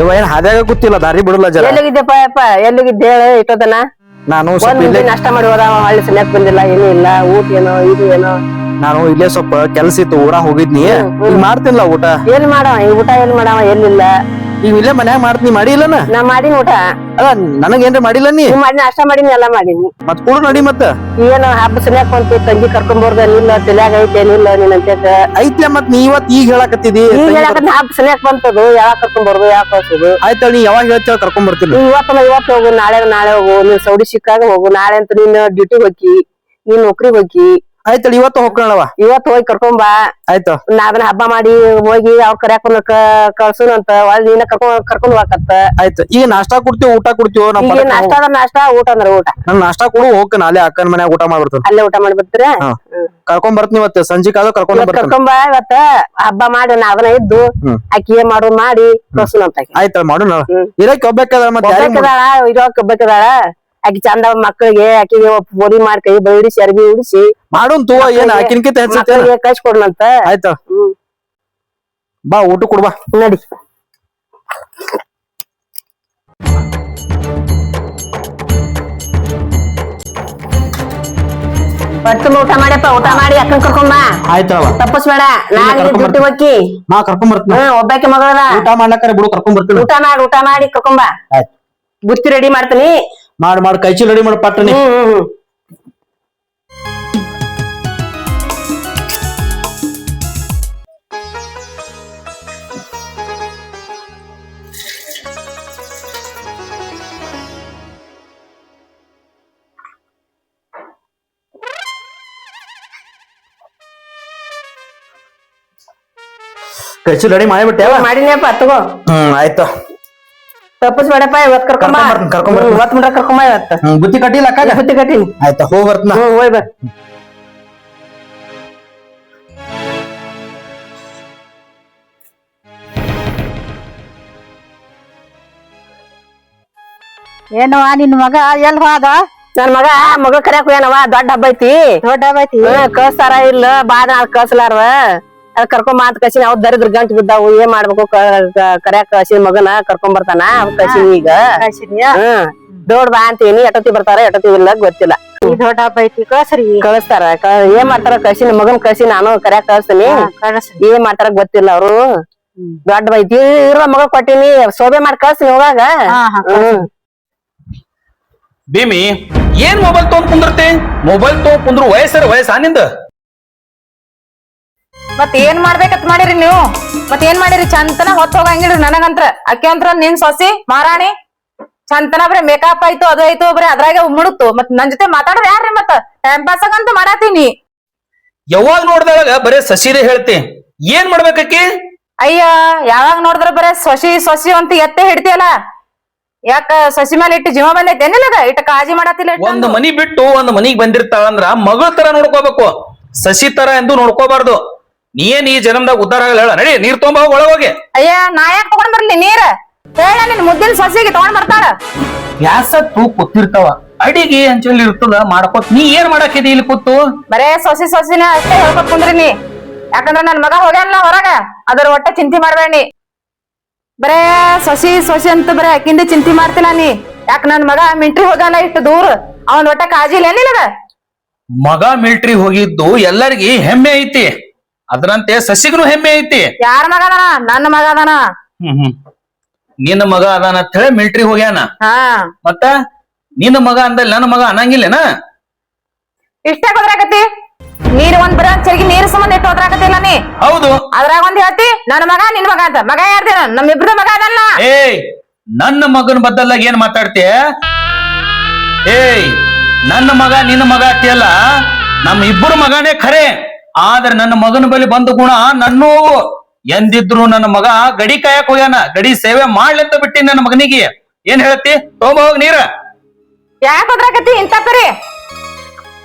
ಇವ ಏನ್ ಹಾದ್ಯಾಗ ಗೊತ್ತಿಲ್ಲ ದಾರಿ ಬಿಡಲ್ಲ ಜರ. ಎಲ್ಲಿಗಿದ್ದೆಪ್ಪ ಅಪ್ಪ? ಎಲ್ಲಿಗಿದ್ದೆ ಹೇಳ ಇಟ್ಟೋದನ ನಾನು ನಷ್ಟ ಸ್ವಲ್ಪ ಇಲ್ಲೇ ಮುಂದೆ ಮಾಡಿ ಹೋದ ಹಳ್ಳಿ ಸನ್ಯಾಕ್ ಬಂದಿಲ್ಲ ಏನೂ ಇಲ್ಲ ಊಟ ಏನೋ ಇದು ಏನೋ. ನಾನು ಇಲ್ಲೇ ಸ್ವಲ್ಪ ಕೆಲ್ಸ ಇತ್ತು ಊರಾಗ ಹೋಗಿದ್ನಿ. ಈಗ ಮಾಡ್ತಿಲ್ಲ ಊಟ? ಏನ್ ಮಾಡವ? ಈ ಊಟ ಏನ್ ಮಾಡವ? ಎಲ್ಲಿಲ್ಲ. ಈಗ ಇಲ್ಲೇ ಮನ್ಯಾಗ ಮಾಡ್ತೀನಿ ಮಾಡಿ ಇಲ್ಲನ ನಾ? ಮಾಡಿನ ಊಟ. ಅಲ್ಲ ನನಗೇನ್ರ ಮಾಡಿಲ್ಲ ನೀ? ನೀವ್ ಮಾಡಿ ನಾಷ್ಟ ಮಾಡಿನಿ ಎಲ್ಲ ಮಾಡೀನಿ. ಮತ್ ಕೂಡ ನಡಿ ಮತ್ತ. ಏನ ಹಬ್ಬ ಸನ್ಯಾಕ ಬಂತು ತಂಗಿ ಕರ್ಕೊಂಬರ್ದ ಇಲ್ಲ ತಲ್ಯಾಗ ಐತೆ ಏನಿಲ್ಲ ನೀನ್ ಅಂತೇಕ ಐತ್ಲೆ ಮತ್ ನೀ ಇವತ್ ಈಗ ಹೇಳಕತ್ತಿದಿ? ಈಗ ಹೇಳಕ ಹಬ್ಬ ಸನ್ಯಾಕ ಬಂತದು ಯಾವಾಗ ಕರ್ಕೊಂಬರ್ದು ಯಾವಾಗ ಕಳ್ಸೋದು? ಆಯ್ತ ನೀ ಯಾವಾಗ ಹೇಳ್ತೇವೆ ಕರ್ಕೊಂಡ್ ಬರ್ತೀನಿ. ಇವತ್ತ ಇವತ್ತಲ್ಲ ಇವತ್ತು ಹೋಗು ನಾಳೆ ನಾಳೆ ಹೋಗು ನೀನ್ ಸೌಡಿ ಸಿಕ್ಕಾಗ ಹೋಗು ನಾಳೆ ಅಂತ ನೀನ್ ಡ್ಯೂಟಿ ಹೋಗಿ ನೀನ್ ನೌಕರಿ ಹೋಗಿ ಆಯ್ತಳ ಇವತ್ತು ಹೋಗ್ಕೊಳ್ಳವ ಇವತ್ತು ಹೋಗಿ ಕರ್ಕೊಂಬ ಆಯ್ತು. ನಾ ಅದನ್ನ ಹಬ್ಬ ಮಾಡಿ ಹೋಗಿ ಅವ್ರ ಕರ್ಯಾಕೊಂಡ್ ಕಳ್ಸುನಂತ ಒಳ್ ನೀನ ಕರ್ಕೊಂಡ್ ಕರ್ಕೊಂಡ್ ಹೋಗಕತ್ತ. ಆಯ್ತು. ಈಗ ನಾಷ್ಟಾ ಕೊಡ್ತೀವಿ ಊಟ ಕೊಡ್ತೀವೋ ನಾಷ್ಟಾ ಈಗ ನಾಷ್ಟಾ ಅದ ನಾಷ್ಟ ಊಟ ಅಂದ್ರ ಊಟ. ನನ್ ನಾಷ್ಟಾ ಕೊಡು ಹೋಗ್ತಾನ ಅಲ್ಲೇ ಅಕ್ಕನ ಮನ್ಯಾಗ ಊಟ ಮಾಡ್ಬಿಡ್ತಾನ ಅಲ್ಲೇ ಊಟ ಮಾಡಿ ಬರ್ತೀರ ಹಾ. ಕರ್ಕೊಂಡ್ ಬರ್ತೀನಿ ಇವತ್ತು. ಸಂಜೆ ಕಾಲ ಕರ್ಕೊಂಡ್ ಇವತ್ ಬರ್ತಾನ. ಕರ್ಕೊಂಬ ಇವತ್ತ ಹಬ್ಬ ಮಾಡಿ ನಾ ಅದನ್ನ ಇದ್ದು ಅಕ್ಕಿ ಆಕಿ ಏನ್ ಮಾಡು ಮಾಡಿ ಕಳ್ಸುನಂತ ಅಂತ ಆಯ್ತಳ ಮಾಡೋಣ. ಇರಕ್ಕೆ ಇರಕ್ ಒಬ್ಬಕ್ಕದ ಮತ್ತೆ ಯಾರಿಗ್ ಮಾಡು? ಇರೋಕ್ ಆಕಿ ಚಂದ ಮಕ್ಕಳಿಗೆ ಆಕಿಗೆ ಬೋರಿ ಮಾಡಿ ಕೈ ಬೈಡಿಸಿ ಅರ್ಬಿ ಉಡಿಸಿ. ಮಾಡೋನ್ ತೂವ ಏನ್ ಆಕಿನ್ಕಿತ ಹೆಚ್ಚೈತೆ ಕಳ್ಸಿ ಕೊಡ್ನಂತ? ಆಯ್ತು. ಹ್ಮ್. ಬಾ ಊಟ ಕೊಡ್ಬಾ ನಡಿ. ಪಟ್ಟು ಊಟ ಮಾಡ್ಯಪ್ಪ ಊಟ ಮಾಡಿ ಅಕ್ಕನ್ ಕರ್ಕೊಂಬ ಆಯ್ತವ ತಪ್ಪಸ್ಬೇಡ ನಾನು ಕರ್ಕೊಂಡ್ ದುಡ್ಡು ಹೋಗಿ ನಾ ಕರ್ಕೊಂಡ್ ಬರ್ತೀನಿ. ಒಬ್ಬಾಕಿ ಮಗಳ ಊಟ ಮಾಡ್ಲಕ್ಕಾರ ಬಿಡು ಕರ್ಕೊಂಡ್ ಬರ್ತೀನಿ. ಊಟ ಮಾಡಿ ಊಟ ಮಾಡಿ ಕರ್ಕೊಂಬ ಆಯ್ತು. ಬುತ್ತಿ ರೆಡಿ ಮಾಡ್ತೀನಿ. ಮಾಡ್ ಮಾಡ್ ಕೈ ಚೀಲ ರೆಡಿ ಮಾಡಿ ಪಟ್ಟನಿ ಹ್ಮ್ ಹ್ಮ್ ಹ್ಮ್. ಕೈ ಚೀಲ ರೆಡಿ ಮಾಡಿಬಿಟ್ಟೆ ಮಾಡಿನ್ಯಪ್ಪ ತಗೋ. ಹ್ಮ್ ಆಯ್ತು. ತಪ್ಪಸ್ಬೇಡಪ್ಪ ಇವತ್ ಕರ್ಕೊಂಬ ಕರ್ಕೊಂಡ್ ಬರ್ತೀನಿ, ಕರ್ಕೊಂಡ್ ಬರ್ತೀನಿ. ಹ್ಮ್, ಇವತ್ ಮುಂಡ ಕರ್ಕೊಂಬ ಇವತ್ತ ಹ್ಮ್ ಬುತ್ತಿ ಕಟ್ಟಿಲ್ಲ ಅಕ್ಕಾಗ ಬುತ್ತಿ ಕಟ್ಟಿನಿ ಆಯ್ತಾ ಹೋಗ್ ಬರ್ತೀನ ಹ್ಮ್ ಹೋಯ್ ಬಾ ಏನವ್ವ ನಿನ್ ಮಗ ಎಲ್ ಹೋದ ನನ್ ಮಗ ಮಗ ಕರ್ಯಾಕ ಏನವ ದೊಡ್ಡ ಹಬ್ಬ ಐತಿ ದೊಡ್ಡ ಐತಿ ಹ್ಮ್, ಕಳ್ಸ್ತಾರ ಇಲ್ಲ ಬಾ ನಾಳೆ ಕಳ್ಸಲಾರ್ವ ಅದ್ ಕರ್ಕೊಂಡ್ ಮಾತ್ ಕಸಿನ ಅವ್ ದರಿದ್ರ ಗಂಟು ಬಿದ್ದಾವು ಏನ್ ಮಾಡ್ಬೇಕು ಕರ್ಯಾಕ ಕಸಿನ ಮಗನ ಕರ್ಕೊಂಡ್ ಬರ್ತಾನ ಅವ್ ಕಸಿ ಈಗ? ಹ್ಮ್. ದೊಡ್ಡ ಬಾ ಅಂತೀನಿ ಎಟತಿ ಬರ್ತಾರ ಎಟತಿ ಇಲ್ಲ ಗೊತ್ತಿಲ್ಲ. ಈ ದೊಡ್ಡ ಹಬ್ಬ ಐತಿ ಕಳ್ಸ್ರಿ ಕಳಿಸ್ತಾರ ಕ- ಏನ್ ಮಾಡ್ತಾರ ಕಸಿನ ಮಗನ್ ಕಸಿ ನಾನು ಕರ್ಯಾಕ ಕಳ್ಸ್ತೀನಿ. ಏನ್ ಮಾಡ್ತಾರ ಗೊತ್ತಿಲ್ಲ ಅವ್ರು. ದೊಡ್ಡ ಬೈತಿ ಇರುವ ಮಗ ಕೊಟ್ಟಿನಿ ಸೋಬೆ ಮಾಡಿ ಕಳ್ಸ್ತೀನಿ ಹೋಗಾಗ. ಭೀಮಿ ಏನ್ ಮೊಬೈಲ್ ತಗೊಂಡ್ ಕುಂದಿರ್ತಿ? ಮೊಬೈಲ್ ತಗೊಂಡ್ ಕುಂದ್ರು ವಯಸ್ಸರ ವಯಸ್ಸ ನಿಂದ? ಮತ್ ಏನ್ ಮಾಡ್ಬೇಕತ್ ಮಾಡಿರಿ ನೀವು? ಮತ್ ಏನ್ ಮಾಡಿರಿ? ಚಂತನ ಹೊತ್ತು ಹೋಗಂಗಿಲ್ರಿ ನನಗಂತ್ರ. ಅಕ್ಕಿ ಅಂತ್ರ ನಿನ್ ಸೊಸಿ ಮಾರಾಣಿ. ಚಂತನ ಬರೀ ಮೇಕಪ್ ಆಯ್ತು ಅದು ಆಯ್ತು ಬರೀ ಅದ್ರಾಗೆ ಮುಡುತ್ತು ಮತ್ ನನ್ ಜೊತೆ ಮಾತಾಡ್ರ ಯಾರ್ರಿ ಮತ್ತ? ಟೈಮ್ ಪಾಸ್ ಆಗಂತೂ ಮಾಡಾತೀನಿ ಯಾವಾಗ ನೋಡ್ದಾಗ ಬರೇ ಸಸಿರೇ ಹೇಳ್ತಿ. ಏನ್ ಮಾಡ್ಬೇಕಕ್ಕಿ ಅಯ್ಯ ಯಾವಾಗ ನೋಡಿದ್ರ ಬರೇ ಸಸಿ ಸಸಿ ಅಂತ ಎತ್ತೆ ಹಿಡ್ತಿಯಲ್ಲ? ಯಾಕ ಸಸಿ ಮೇಲೆ ಇಟ್ಟು ಜೀವ ಬಂದೈತೆ ನಿನಗ ಇಟ್ಟ ಕಾಳಜಿ ಮಾಡತಿಲ್ಲ ಒಂದ್ ಮನಿ ಬಿಟ್ಟು ಒಂದ್ ಮನಿಗ್ ಬಂದಿರ್ತಾಳ ಅಂದ್ರ ಮಗಳ ತರ ನೋಡ್ಕೋಬೇಕು. ಸಸಿ ತರ ಎಂದು ನೋಡ್ಕೋಬಾರ್ದು. ನೀ ಏನ್ ಈ ಜನ್ಮದಾಗ ಉದ್ದಾರ ಆಗಲ್ಲ ಹೇಳ. ನಡಿ ನೀರ್ ತೊಂಬ ಹೋಗಿ ಒಳಗ್ ಹೋಗಿ. ಅಯ್ಯ ನಾ ಯಾಕೆ ತಗೊಂಡ್ ಬರ್ಲಿ ನೀರ? ಹೇಳ ನಿನ್ ಮುದ್ದಿನ ಸಸಿಗೆ ತಗೊಂಡ್ ಬರ್ತಾಳ. ಗ್ಯಾಸ ತೂ ಕೂತಿರ್ತಾವ. ಅಡಿಗೆ ಅಂಚಲ್ಲಿ ಇರ್ತದ ಮಾಡ್ಕೋತ ನೀ ಏನ್ ಮಾಡಾಕಿದಿ ಇಲ್ಲಿ ಕೂತು? ಬರೇ ಸೊಸಿ ಸೊಸಿನ ಅಷ್ಟೇ ಹೇಳ್ಕೊತ್ ಕುಂದ್ರಿ ನೀ. ಯಾಕಂದ್ರ ನನ್ ಮಗ ಹೋಗ್ಯಾನಲ್ಲ ಹೊರಗ. ಅದ್ರ ಒಟ್ಟ ಚಿಂತೆ ಮಾಡ್ಬೇಡಿ ಬರೇ ಸೊಸಿ ಸೊಸಿ ಅಂತ ಬರೇ ಅಕ್ಕಿಂದ ಚಿಂತೆ ಮಾಡ್ತಿಲ್ಲ ನೀ. ಯಾಕ ನನ್ ಮಗ ಮಿಲ್ಟ್ರಿ ಹೋಗಲ್ಲ ಇಷ್ಟು ದೂರ? ಅವನ್ ಒಟ್ಟ ಕಾಜಿ ಇಲ್ಲ ಮಗ ಮಿಲ್ಟ್ರಿ ಹೋಗಿದ್ದು ಎಲ್ಲರಿಗಿ ಹೆಮ್ಮೆ ಐತಿ. ಅದರಂತೆ ಸಸಿಗೂ ಹೆಮ್ಮೆ ಐತಿ. ಯಾರ ಮಗ ಅದಾನ? ನನ್ನ ಮಗ ಅದಾನ. ಹ್ಮ್ ಹ್ಮ್. ನಿನ್ನ ಮಗ ಅದಾನ ಅಂತ ಹೇಳಿ ಮಿಲ್ಟ್ರಿ ಹೋಗ್ಯಾನ. ಹಾ. ಮತ್ತ ನಿನ್ನ ಮಗ ಅಂದ ನನ್ನ ಮಗ ಅನ್ನಂಗಿಲ್ಲೇನ? ಇಷ್ಟೇ ಹೋದ್ರಾಕತಿ ನೀರ್ ಒಂದ್ ಬರ ಚರಿಗೆ ನೀರ್ ಸಂಬಂಧ ಇಟ್ಟು ಹೋದ್ರಾಕತಿಲ್ಲ ನೀ? ಹೌದು. ಅದ್ರಾಗ ಒಂದ್ ಹೇಳ್ತಿ ನನ್ನ ಮಗ ನಿನ್ ಮಗ ಅಂತ. ಮಗ ಯಾರ್ದಿರ ನಮ್ ಇಬ್ರ ಮಗ ಅದಲ್ಲ. ಏಯ್ ನನ್ನ ಮಗನ ಬದ್ದಲಾಗ ಏನ್ ಮಾತಾಡ್ತೀಯ ಏಯ್ ನನ್ನ ಮಗ ನಿನ್ನ ಮಗ ಅಟ್ಟಿಯಲ್ಲ ನಮ್ಮ ಇಬ್ಬರು ಮಗನೇ ಖರೆ. ಆದ್ರೆ ನನ್ನ ಮಗನ ಬಳಿ ಬಂದ ಗುಣ ನನ್ನೂ ಎಂದಿದ್ರು ನನ್ನ ಮಗ ಗಡಿ ಕಾಯಕ್ ಹೋಗ್ಯಾನ ಗಡಿ ಸೇವೆ ಮಾಡ್ಲಂತ ಬಿಟ್ಟಿ ನನ್ನ ಮಗನಿಗೆ. ಏನ್ ಹೇಳ್ತಿ ತೋಮ ಹೋಗ ನೀರ. ಯಾಕೆ ಹೋದ್ರಾಕತಿ ಇಂತ ಪರಿ?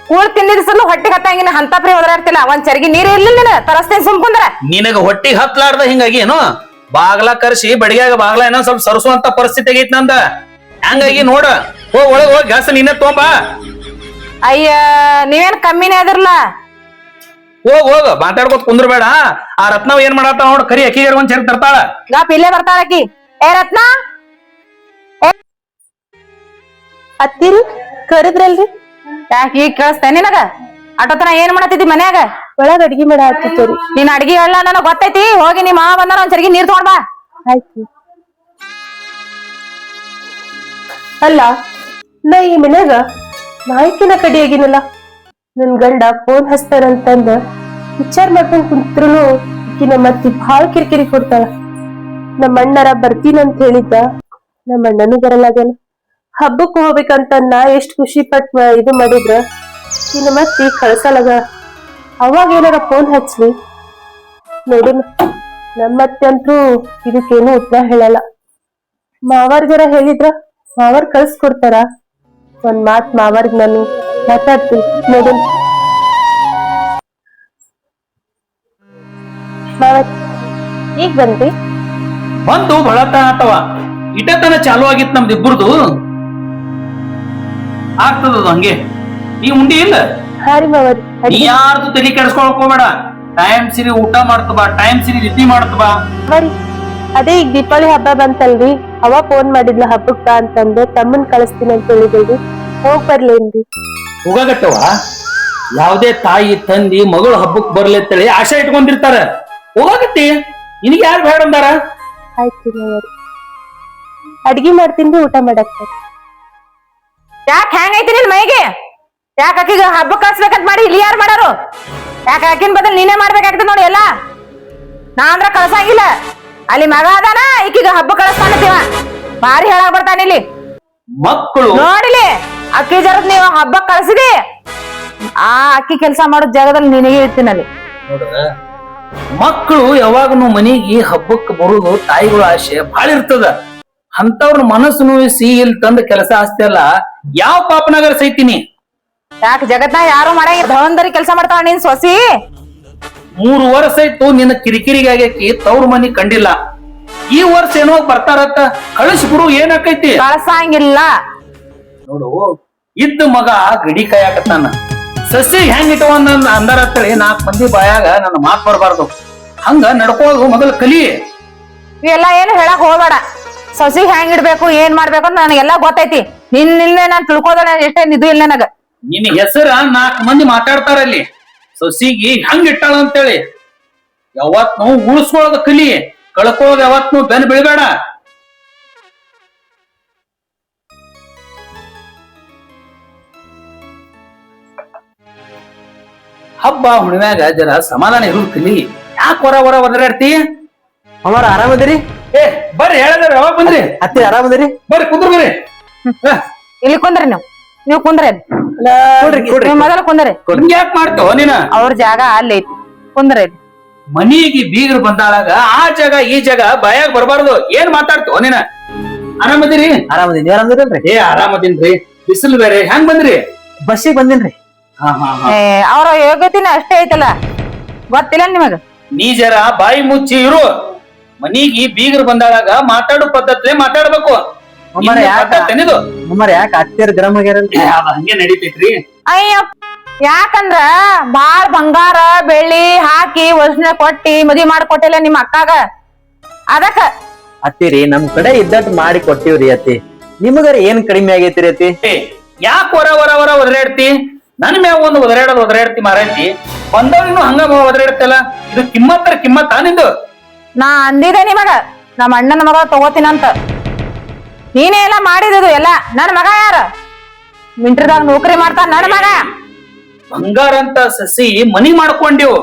ಕೂಳ್ ತಿನ್ನಿಸಲು ಹೊಟ್ಟಿ ಹೊಟ್ಟಿಗೆ ಹತ್ತಂಗಿನ ಹಂತ ಪರಿ ಹೋದ್ರಾಡ್ತಿಲ್ಲ ಒಂದ್ ಚರಿಗೆ ನೀರ್ ಇರ್ಲಿಲ್ಲ ತರಸ್ತೇನೆ ಸುಮ್ಕುಂದ್ರ ನಿನಗ ಹೊಟ್ಟಿಗೆ ಹತ್ಲಾರ್ದ ಹಿಂಗಾಗಿ ಏನು? ಬಾಗ್ಲ ಕರ್ಸಿ ಬಡಿಗ್ಯಾಗ ಬಾಗ್ಲ ಏನೋ ಸ್ವಲ್ಪ ಸರಸುವಂತ ಪರಿಸ್ಥಿತಿ ಆಗೈತಿ ನಂದ. ಹಂಗಾಗಿ ನೋಡ ಹೋಗ್ ಒಳಗ್ ಹೋಗ್ ಗ್ಯಾಸ್ ನಿನ್ನ ತೋಂಬಾ. ಅಯ್ಯ ನೀವೇನ್ ಕಮ್ಮಿನೇ ಅದಿರ್ಲ? ಹೋಗ್ ಹೋಗ ಮಾತಾಡ್ಕೊತ ಕುಂದ್ರಬೇಡ ಆ ರತ್ನವ್ ಏನ್ ಮಾಡತ್ತ ನೋಡ್ ಕರಿ ಅಕ್ಕಿ ಒಂದ್ ಸೇರಿ ತರ್ತಾಳ. ಗಾಪ್ ಇಲ್ಲೇ ಬರ್ತಾಳಕಿ ಏ ರತ್ನ! ಅತ್ತಿರಿ ಕರೆದ್ರಲ್ರಿ? ಯಾಕೆ ಈಗ ಕೇಳಿಸ್ತೇ ನಿನಗ? ಅಟೋತನ ಏನ್ ಮಾಡತ್ತಿದ್ದಿ ಮನ್ಯಾಗ? ಒಳಗ ಅಡ್ಗಿ ಮಾಡ ಹತ್ತಿತ್ತರಿ ನೀನ್ ಅಡ್ಗಿ ಹೇಳ ನನಗ್ ಗೊತ್ತೈತಿ. ಹೋಗಿ ನಿಮ್ಮ ಮಾವ ಬಂದಾರ ಒಂದ್ ಚರ್ಗಿ ನೀರ್ ತಗೊಂಡ್ ಬಾ. ಆಯ್ತು. ಅಲ್ಲ ನಾ ಈ ಮನ್ಯಾಗ ನಾಯಕಿನ ಕಡಿಯಾಗಿನಲ್ಲ. ನನ್ ಗಂಡ ಫೋನ್ ಹಚ್ತಾರಂತಂದ ವಿಚಾರ ಮಾಡ್ಕೊಂಡ್ ಕುಂತ್ರು ನಮ್ಮ ಅತ್ತಿ ಭಾಳ ಕಿರಿಕಿರಿ ಕೊಡ್ತಾಳ. ನಮ್ಮ ಅಣ್ಣರ ಬರ್ತೀನಂತ ಹೇಳಿದ್ದ. ನಮ್ಮ ಅಣ್ಣನೂ ಬರಲಾಗ್ಯಾನ ಹಬ್ಬಕ್ಕೆ ಹೋಗ್ಬೇಕಂತ ನಾ ಎಷ್ಟು ಖುಷಿ ಪಟ್ ಇದು ಮಾಡಿದ್ರ. ಇನ್ನು ಮತ್ತೆ ಕಳ್ಸಲಾಗ ಅವಾಗ ಏನಾರ ಫೋನ್ ಹಚ್ಲಿ. ನೋಡಿನ. ನಮ್ಮತ್ತೆ ಅಂತೂ ಇದಕ್ಕೇನು ಉತ್ತರ ಹೇಳಲ್ಲ. ಮಾವರ್ಗರ ಹೇಳಿದ್ರ ಮಾವಾರ್ ಕಳ್ಸ್ಕೊಡ್ತಾರ ಒಂದ್ ಮಾತ್ ಮಾವಾರ್ಗ್ ನಾನು. ಮಾತಾಡ್ತೀನಿ. ಈಗ ಬಂದ್ರಿ? ಬಂದು ಬಳತ ಅಥವಾ ಇಟತನ ಚಾಲು ಆಗಿತ್ತು ನಮ್ದು ಇಬ್ಬರದು. ಆಗ್ತದ ಹಂಗೆ. ಈ ಉಂಡಿ ಇಲ್ಲ? ನೀ ಯಾರ್ದು ತಲೆ ಕೆಡಿಸ್ಕೊಳಕ್ ಹೋಗ್ಬೇಡ. ಟೈಮ್ ಸಿರಿ ಊಟ ಮಾಡ್ತಬಾ ಟೈಮ್ ಸಿರಿ ನಿದ್ದಿ ಮಾಡ್ತಬಾ ಮಾವರಿ ಅದೇ ಈಗ ದೀಪಾವಳಿ ಹಬ್ಬ ಬಂತಲ್ರಿ. ಅವ ಫೋನ್ ಮಾಡಿದ್ಲ ಹಬ್ಬಕ್ಕ ಅಂತಂದ್ರೆ ತಮ್ಮನ್ ಕಳಿಸ್ತೀನಿ ಅಂತ ಹೇಳಿದ್ರಿ ಹೋಗ್ ಬರ್ಲೇನ್ರಿ. ಹೋಗಾಗತ್ತವ ಯಾವ್ದೇ ತಾಯಿ ತಂದಿ ಮಗಳು ಹಬ್ಬಕ್ ಬರ್ಲಿ ಅಂತೇಳಿ ಆಶೆ ಇಟ್ಕೊಂಡಿರ್ತಾರ. ಹೋಗಾಗತ್ತಿ. ನಿನಗೆ ಯಾರು ಬೇಡ ಅಂದಾರ? ಆಯ್ತು ಅಡ್ಗಿ ಮಾಡ್ತೀನಿ ಊಟ ಮಾಡಕ್ ಯಾಕೆ ಹೆಂಗೈತಿ ನಿನ್ ಮೈಗೆ? ಯಾಕೆ ಆಕಿಗೆ ಹಬ್ಬ ಕಳ್ಸ್ಬೇಕಂತ ಮಾಡಿ ಇಲ್ಲಿ ಯಾರು ಮಾಡಾರು? ಯಾಕೆ ಆಕಿನ ಬದಲು ನೀನೇ ಮಾಡ್ಬೇಕಾಗ್ತದೆ ನೋಡಿ ಎಲ್ಲ. ನಾ ಅಂದ್ರ ಕಳ್ಸಂಗಿಲ್ಲ. ಅಲ್ಲಿ ಮಗ ಅದಾನ ಈಕಿಗ ಹಬ್ಬ ಕಳಿಸ್ತಾನತ್ತೀವ ಭಾರಿ ಹೇಳಕ್ ಬರ್ತಾನೆ ಇಲ್ಲಿ. ಮಕ್ಕಳು ನೋಡಿಲಿ. ಅಕ್ಕಿ ಜರದ್ ನೀವು ಹಬ್ಬ ಕಳ್ಸಿದಿ? ಆ ಅಕ್ಕಿ ಕೆಲಸ ಮಾಡೋ ಜಾಗದಲ್ಲಿ ನಿನಗೆ ಇರ್ತೀನಲ್ಲಿ ಮಕ್ಕಳು ಯಾವಾಗನು ಮನೆಗೆ ಹಬ್ಬಕ್ಕೆ ಬರುದು ತಾಯಿಗಳ ಆಶೆ ಬಹಳ ಇರ್ತದ. ಅಂತವ್ರ ಮನಸ್ಸು ನೋಯಿಸಿ ಇಲ್ಲಿ ತಂದ ಕೆಲಸ ಆಸ್ತಿ ಅಲ್ಲ ಯಾವ ಪಾಪನಗರ ಸೈತೀನಿ? ಯಾಕೆ ಜಗತ್ನ ಯಾರು ಮಾಡಂಗಿಲ್ಲ ಧವಂದರಿ ಕೆಲಸ ಮಾಡ್ತಾಳ ನೀನ್ ಸೊಸಿ? ಮೂರು ವರ್ಷ ಆಯ್ತು ನಿನ್ನ ಕಿರಿಕಿರಿಗಾಗೈತಿ ತವ್ರ ಮನಿ ಕಂಡಿಲ್ಲ. ಈ ವರ್ಷ ಏನೋ ಬರ್ತಾರತ್ತ ಕಳಿಸ್ಬಿಡು ಏನಾಕೈತಿ? ಕಳ್ಸಂಗಿಲ್ಲ. ನೋಡು ಇದ್ದ ಮಗ ಗಡಿ ಕಾಯಾಕತ್ತಾನ. ಸಸಿ ಹೆಂಗ್ ಇಟ್ಟವ ಅಂದಾರ ಅಂತೇಳಿ ನಾಲ್ಕು ಮಂದಿ ಬಾಯಾಗ ನನ್ನ ಮಾತ್ ಬರಬಾರ್ದು. ಹಂಗ ನಡ್ಕೋದು ಮೊದಲ ಕಲಿ. ಇವೆಲ್ಲ ಏನು ಹೇಳಕ್ ಹೋಗ್ಬೇಡ. ಸಸಿ ಹೆಂಗ್ ಇಡ್ಬೇಕು ಏನ್ ಮಾಡ್ಬೇಕು ಅಂತ ನನಗೆಲ್ಲ ಗೊತ್ತೈತಿ. ನಿನ್ನ ಇಲ್ಲೇ ನಾನ್ ತಿಳ್ಕೋದ ಎಷ್ಟೇ ಇದು ಇಲ್ಲ ನನಗ. ನಿನ್ನ ಹೆಸರ ನಾಲ್ಕು ಮಂದಿ ಮಾತಾಡ್ತಾರ ಅಲ್ಲಿ. ಸಸಿಗಿ ಹೆಂಗ್ ಇಟ್ಟಾಳ ಅಂತೇಳಿ. ಯಾವತ್ನು ಉಳಿಸ್ಕೊಳ್ಳೋದು ಕಲಿ. ಕಳ್ಕೊಳ್ಳೋದು ಯಾವತ್ತೂ ಬೆನ್ ಬೀಳ್ಬೇಡ. ಹಬ್ಬ ಹುಣ್ಮ್ಯಾಗ ಜರ ಸಮಾಧಾನ ಇರೋದು ಕಲಿ ಯಾಕೆ ಹೊರ ಹೊರ ಒದರಾಡ್ತಿ ಅಮ್ಮಾರ ಆರಾಮದಿರಿ ಏ ಬರ್ರಿ ಹೇಳಿದ್ರ ಯಾವಾಗ ಬಂದ್ರಿ? ಅತ್ತಿ ಆರಾಮದಿರಿ ಬರ್ರಿ ಕುಂದ್ರ ಬರ್ರಿ. ಇಲ್ಲಿ ಕುಂದ್ರಿ ನೀವು. ನೀವು ಕುಂದ್ರಿ ಮೊದಲ ನೀವು ಕುಂದ್ರಿ. ಹಿಂಗ್ ಯಾಕ್ ಮಾಡ್ತೋ ನೀನ? ಅವ್ರ ಜಾಗ ಅಲ್ಲಿ ಐತಿ. ಕುಂದ್ರಿ ಮನೆಗೆ ಬೀಗರು ಬಂದಾಳಾಗ ಆ ಜಾಗ ಈ ಜಾಗ ಬಾಯಾಗ ಬರಬಾರ್ದು. ಏನ್ ಮಾತಾಡ್ತೋ ನೀನ? ಆರಾಮದಿರಿ ಆರಾಮದಿರಿ ನೀವ್ ಆರಾಮದಿರಲ್ರಿ ಏ ಆರಾಮದಿನ್ರಿ ಬಿಸಿಲು ಬೇರೆ. ಹೆಂಗ್ ಬಂದ್ರಿ? ಬಸ್ಸಿಗೆ ಬಂದಿನ್ರಿ. ಅವ್ರ ಯೋಗ್ಯತೆನ ಅಷ್ಟೇ ಐತಲ್ಲ? ಗೊತ್ತಿಲ್ಲ ನಿಮಗ? ನೀ ಜರ ಬಾಯಿ ಮುಚ್ಚಿ ಇರು. ಮನಿಗೆ ಬೀಗರ್ ಬಂದಾಗ ಮಾತಾಡೋ ಪದ್ಧತಿ ಮಾತಾಡ್ಬೇಕು. ಅಮ್ಮಾರ ಯಾಕ ಪದ್ಧತಿನಿದು? ಅಮ್ಮಾರ ಯಾಕ ಅತ್ತಿಯರ್ ಗರಂ ಆಗ್ಯಾರಲ್ರಿ ಏ, ಅದ್ ಹಂಗೆ ನಡೀತೈತ್ರಿ. ಅಯ್ಯ ಯಾಕಂದ್ರ ಬಾಳ್ ಬಂಗಾರ ಬೆಳ್ಳಿ ಹಾಕಿ ವಜ್ನ ಕೊಟ್ಟಿ ಮದಿ ಮಾಡ್ಕೊಟ್ಟಿಲ್ಲ ನಿಮ್ ಅಕ್ಕಾಗ? ಅದಕ್ಕ. ಅತ್ತಿರಿ ನಮ್ ಕಡೆ ಇದ್ದಟ್ ಮಾಡಿ ಕೊಟ್ಟಿವ್ರಿ ಅತ್ತಿ. ನಿಮಗರ ಏನ್ ಕಡಿಮೆ ಆಗೈತಿರಿ ಅತ್ತಿ? ಯಾಕ ಹೊರ ಹೊರ ಹೊರ ಒದರಾಡ್ತಿ ನನ್ ಮ್ಯಾಗ ಒಂದು ಒದರಾಡೋದು ಒದರಾಡ್ತಿ ಮಾರಾಯ್ತಿ. ಬಂದವ್ರಿಗೂ ಹಂಗ ಒದರಾಡ್ತಲ್ಲ? ಇದು ಕಿಮ್ಮತ್ತರ ಕಿಮ್ಮತ್ತ ನಿಂದು? ನಾ ಅಂದಿದೆ ನಿಮಗ. ನಮ್ಮ ಅಣ್ಣನ ಮಗ ತಗೋತೀನಂತ. ನೀನೇ ಎಲ್ಲ ಮಾಡಿದ್ದು ಎಲ್ಲ. ನನ್ನ ಮಗ ಯಾರ? ಮಿಂಟ್ರದಾಗ ನೌಕರಿ ಮಾಡ್ತಾನ ನನ್ನ ಮಗ. ಬಂಗಾರ ಅಂತ ಸಸಿ ಮನಿ ಮಾಡ್ಕೊಂಡಿವ್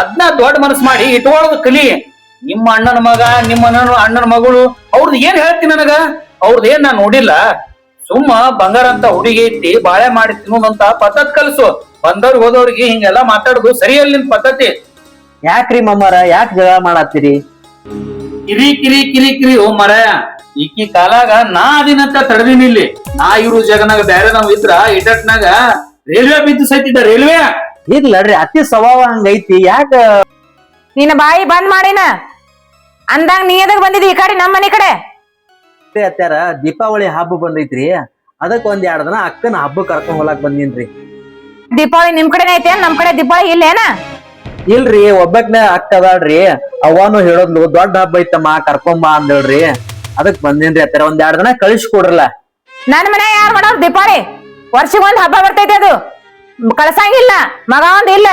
ಅದ್ನ ದೊಡ್ಡ ಮನಸ್ ಮಾಡಿ ಇಟ್ಕೊಳ್ಳೋದು ಕಲಿ. ನಿಮ್ಮ ಅಣ್ಣನ ಮಗ ನಿಮ್ಮ ಅಣ್ಣನ ಅಣ್ಣನ ಮಗಳು ಅವ್ರದ್ದು ಏನ್ ಹೇಳ್ತೀನಿ ನನಗ? ಅವ್ರದ್ದು ಏನ್ ನಾ ನೋಡಿಲ್ಲ. ಸುಮ್ಮ ಬಂಗಾರ ಅಂತ ಹುಡುಗಿ ಇಟ್ಟಿ ಬಾಳೆ ಮಾಡಿ ತಿನ್ನೋದಂತ ಪದ್ಧತಿ ಕಲ್ಸು. ಬಂದವ್ರು ಹೋದವ್ರಿಗೆ ಹಿಂಗೆಲ್ಲ ಮಾತಾಡುದು ಸರಿಯಲ್ಲ ನಿನ್ ಪದ್ಧತಿ. ಯಾಕ್ರಿ ಮಮ್ಮರ ಯಾಕ್ ಜಗಳ ಮಾಡತ್ತೀರಿ? ಕಿರಿ ಕಿರಿ ಕಿರಿ ಕಿರಿ ಓ ಮರ ಈಕಿ ಕಾಲಾಗ ನಾ ಅದಿನಂತ ತಡೆದಿನಿ ಇಲ್ಲಿ. ನಾ ಇರು ಜಗನಾಗ ಬ್ಯಾರೆ ನಾವ್ ಇದ್ರ ಇಟಟ್ನಾಗ ರೈಲ್ವೆ ಬಿದ್ದು ಸೈತಿದ್ದ ರೈಲ್ವೆ. ಇರ್ಲಡ್ರಿ ಅತಿ ಸ್ವಭಾವ ಹಂಗೈತಿ ಯಾಕ? ನಿನ್ನ ಬಾಯಿ ಬಂದ್ ಮಾಡಿನ? ಅಂದಾಗ ನೀ ಎದಕ್ ಬಂದಿದ್ದಿ ಈ ಕಡೆ ನಮ್ಮ ಮನೆ ಕಡೆ? ಅತ್ತೆ ಅತ್ಯಾರ ದೀಪಾವಳಿ ಹಬ್ಬ ಬಂದೈತ್ರಿ. ಅದಕ್ಕ ಒಂದ್ ಎರಡ್ ದಿನ ಅಕ್ಕನ ಹಬ್ಬ ಕರ್ಕೊಂಡ್ ಹೋಗಕ್ ಬಂದಿನ್ರಿ. ದೀಪಾವಳಿ ನಿಮ್ ಕಡೆನೇ ಐತೆ ನಮ್ ಕಡೆ ದೀಪಾವಳಿ ಇಲ್ಲೇನ? ಇಲ್ರಿ ಒಬ್ಬಕ್ನ ಅಕ್ಕ ಅದಾಳ್ರಿ. ಅವನು ಹೇಳೋದ್ಲು ದೊಡ್ಡ ಹಬ್ಬ ಐತಮ್ಮ ಕರ್ಕೊಂಬ ಅಂದಳ್ರಿ ಅದಕ್ ಬಂದಿನ್ರಿ ಅತ್ತಾರ ಒಂದ್ ಎರಡ್ ದಿನ ಕಳಿಸಿ ಕೊಡ್ರಲ್ಲ ನನ್ ಮನೆ ಯಾರ್ ಮಾಡೋರ್ ದೀಪಾವಳಿ? ವರ್ಷಗೊಂದ್ ಹಬ್ಬ ಬರ್ತೈತೆ ಅದು. ಕಳ್ಸಂಗಿಲ್ಲ ಮಗ ಒಂದ್ ಇಲ್ಲ.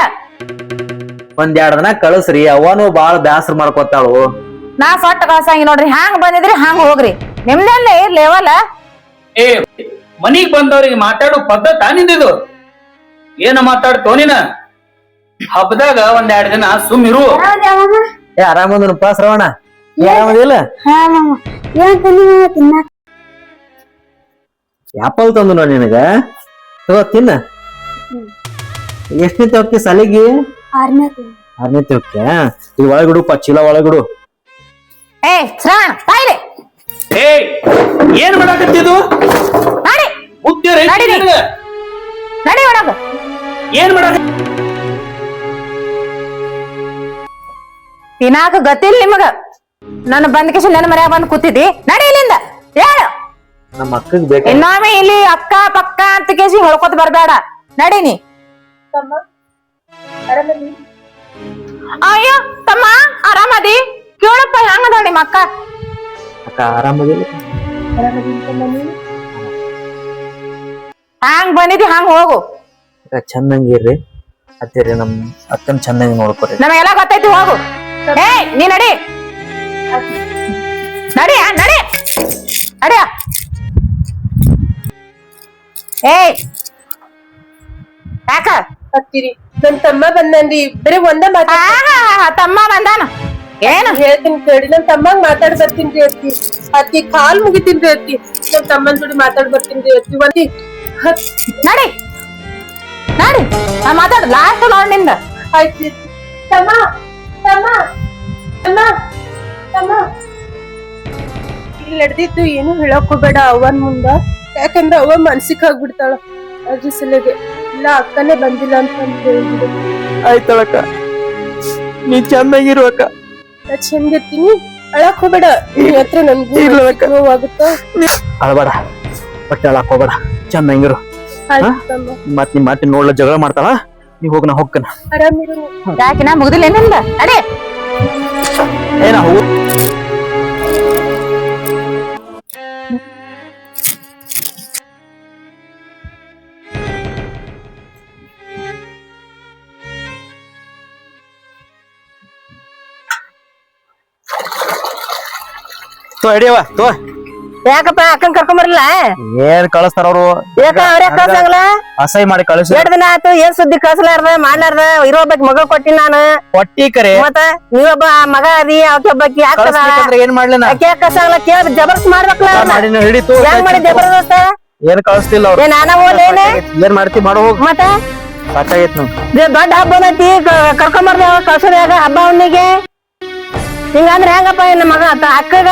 ಒಂದ್ ಎರಡ್ ದಿನ ಕಳಿಸ್ರಿ ಅವನು ಬಾಳ ಬ್ಯಾಸರ ಮಾಡ್ಕೊತಾಳು. ನಾ ಸೊಟ್ಟ ಕಳ್ಸಂಗಿ ನೋಡ್ರಿ ಹ್ಯಾಂಗ್ ಬಂದಿದ್ರಿ ಹಂಗ್ ಹೋಗ್ರಿ. ನಿಮ್ದೆಲ್ಲ ಲೇವಲ್ಲ ಏ ಮನಿಗ್ ಬಂದವ್ರಿಗೆ ಮಾತಾಡೋ ಪದ್ಧತ ನಿಂದಿದು. ಏನ ಮಾತಾಡ್ತೋ ನೀನ? ಹಬ್ಬದಾಗ ಒಂದ್ ಎರಡ್ ದಿನ ಸುಮ್ಮಿರು ಏ ಆರಾಮದನಪ್ಪ ಶ್ರವಣ. ಆರಾಮದಿಲ್ಲ ಆಪಲ್ ತಂದು ನೋಡಿ ನಿನಗ. ತಗೋ ತಿನ್ನ. ಎಷ್ಟನೇ ಹೋಗ್ತಿ ಸಲಿಗಿ? ಆರನೇ ಹೋಗ್ಯ ಈ ಒಳಗಿಡು ಚೀಲ ಒಳಗಿಡು ಏ ಶ್ರವಣ ತಾಯಿಲೆ ಏ ಏನ್ ಮಾಡಾಕತ್ತಿದು? ನಡಿ. ಬುದ್ಧಿ ಐತಿ ನಡಿ ನಿನಗ? ನಡಿ ಒಳಗ. ಏನ್ ಮಾಡಾಕ ತಿನ್ನಾಕ ಗತಿಲ್ ನಿಮಗ? ನನ್ನ ಬಂದ ಕಿಶನ್ ನನ್ನ ಮನ್ಯಾಗ ಬಂದ್ ಕೂತಿದ್ದಿ. ನಡಿ ಇಲ್ಲಿಂದ. ಹೇಳು. ನಮ್ಮ ಅಕ್ಕಗ್ ಬೇಕು ಇನ್ನೊಮ್ಮೆ ಇಲ್ಲಿ ಅಕ್ಕ ಪಕ್ಕ ಅಂತ ಕೇಸಿ ಹೊಳ್ಕೊತ ಬರ್ಬೇಡ. ನಡೀನಿ ಅಯ್ಯೋ ತಮ್ಮ ಆರಾಮದಿ? ಕೇಳಪ್ಪ ಹೆಂಗದ ನಿಮ್ಮ ಅಕ್ಕ? ಅಕ್ಕ ಆರಾಮದಿಲ್ಲ? ಹ್ಯಾಂಗ್ ಬಂದಿದ್ದಿ ಹಂಗ್? ಹೋಗು ಚಂದಂಗ ಚಂದಂಗಿರ್ರಿ ಅತ್ತೇರಿ ನಮ್ ಅಕ್ಕನ್ ಚಂದಂಗಿ ನೋಡ್ಕೊರಿ. ನಮಗೆಲ್ಲ ಗೊತ್ತೈತಿ ಹೋಗು. ಏ ನೀ ನಡಿ. ನಡಿ ನಡಿ. ನಡಿಯ ಏಯ್ ಯಾಕ? ಹತ್ತಿರಿ. ನನ್ ತಮ್ಮ ಬಂದನ್ರಿ ಬರೀ ಒಂದ ಮಾತಾ ಆಹಾ, ತಮ್ಮ ಬಂದಾನ. ಏನು? ಹೇಳ್ತೀನಿ ಕೇಳಿ. ನಮ್ ತಮ್ಮಂಗ್ ಮಾತಾಡ್ ಬರ್ತೀನಿ ಅತ್ತಿ. ಅತ್ತಿ ಕಾಲ್ ಮುಗಿತೀನಿ ಅತ್ತಿ. ನಮ್ ತಮ್ಮನ್ ಜೋಡಿ ಮಾತಾಡ್ ಬರ್ತೀನಿ ಅತ್ತಿ. ಒಂದಿ ನಡಿ. ನಡಿ. ನಾ ಮಾತಾಡ ಲಾಸ್ಟ್ ನೋಡ್ನಿಂದ. ಆಯ್ತು ತಮ್ಮ ತಮ್ಮ ತಮ್ಮ ತಮ್ಮ. ಇಲ್ಲಿ ನಡೆದಿದ್ದು ಏನು ಹೇಳಕ್ ಹೋಗ್ಬೇಡ ಅವನ್ ಮುಂದ. ಯಾಕಂದ್ರೆ ಅವ ಮನ್ಸಿಕ್ ಆಗ್ಬಿಡ್ತಾಳ ಅದ್ರ ಸಲಿಗೆ ಇಲ್ಲ ಅಕ್ಕನೇ ಬಂದಿಲ್ಲ ಅಂತ ಹೇಳಿದ್ರು ಆಯ್ತಳಕ್ಕ. ನೀ ಚಂದಾಗಿರುವಕ್ಕ ನಾ ಚಂದಿರ್ತೀನಿ ಅಳಕ್ ಹೋಗ್ಬೇಡ. ನಿನ್ ಹತ್ರ ನನ್ಗೂ ನೋವಾಗುತ್ತ ಅಳ್ಬೇಡ. ಬಟ್ಟೆ ಅಳಕ್ ಹೋಗ್ಬೇಡ. ಚಂದಂಗಿರು ಆಯ್ತು ತಮ್ಮ. ಮತ್ ನಿಮ್ ಮಾತಿ ನೋಡ್ಲ ಜಗಳ ಮಾಡ್ತಾಳ? ನೀ ಹೋಗ್ ನಾ ಹೋಗ್ಕನ ಆರಾಮಿರು ಯಾಕೆ ಯಾಕಿನ ಮುಗ್ದಿಲ್ಲ ಏನಿಲ್ಲ ನಡಿ. ತೋ ಹಿಡಿಯವ ತೋ. ಯಾಕಪ್ಪ ಅಕ್ಕನ್ ಕರ್ಕೊಂಡ್ ಬರಲ್ಲ ಏನ್ ಕಳಿಸ್ತಾರ ಅವ್ರು? ಯಾಕ ಅವ್ರ ಕಳ್ಸಂಗಿಲ್ಲ ಅಸಹ್ಯ ಮಾಡಿ ಕಳಿಸಿ. ಎರಡ್ ದಿನ ಆಯ್ತು? ಏನ್ ಸುದ್ದಿ ಕಳ್ಸಲಾರ್ದ ಮಾಡ್ಲಾರ್ದ? ಇರೋಬ್ಬಕ್ ಮಗ ಕೊಟ್ಟಿ ನಾನು. ಹೊಟ್ಟಿ ಕರೆ. ಮತ್ತ ನೀವೊಬ್ಬ ಮಗ ಅದಿ ಅವತ್ತೊಬ್ಬಕಿ ಯಾಕದ? ಕಳಿಸ್ಬೇಕಂದ್ರೆ ಏನ್ ಮಾಡ್ಲಿ ಯಾಕೆ ಕಳ್ಸಂಗಿಲ್ಲ ಕೇಳ ಜಬರ್ಸ್ ಮಾಡ್ಬೇಕಲ್ಲ ಹಿಡಿತು ಹೆಂಗ್ ಮಾಡಿ ಜಬರ್ದಸ್ತ? ಏನ್ ಕಳಿಸ್ತಿಲ್ಲ ಅವ್ರು? ನಾನ ಓಲೇನೆ ಏನ್? ಮಾಡ್ತಿ ಮಾಡು ಹೋಗ್. ಮತ್ತ? ಸಾಕಾಗೈತ್ ನಾವು ದೊಡ್ಡ ಹಬ್ಬ ಐತಿ ಕರ್ಕೊಂಡ್ ಬರ್ದ ಕಳ್ಸೋದ ಹಬ್ಬ ಅವನಿಗೆ ಹಿಂಗಂದ್ರೆ ಹೆಂಗಪ್ಪ ನಮ್ಮ ಮಗ ಅಕ್ಕಗ?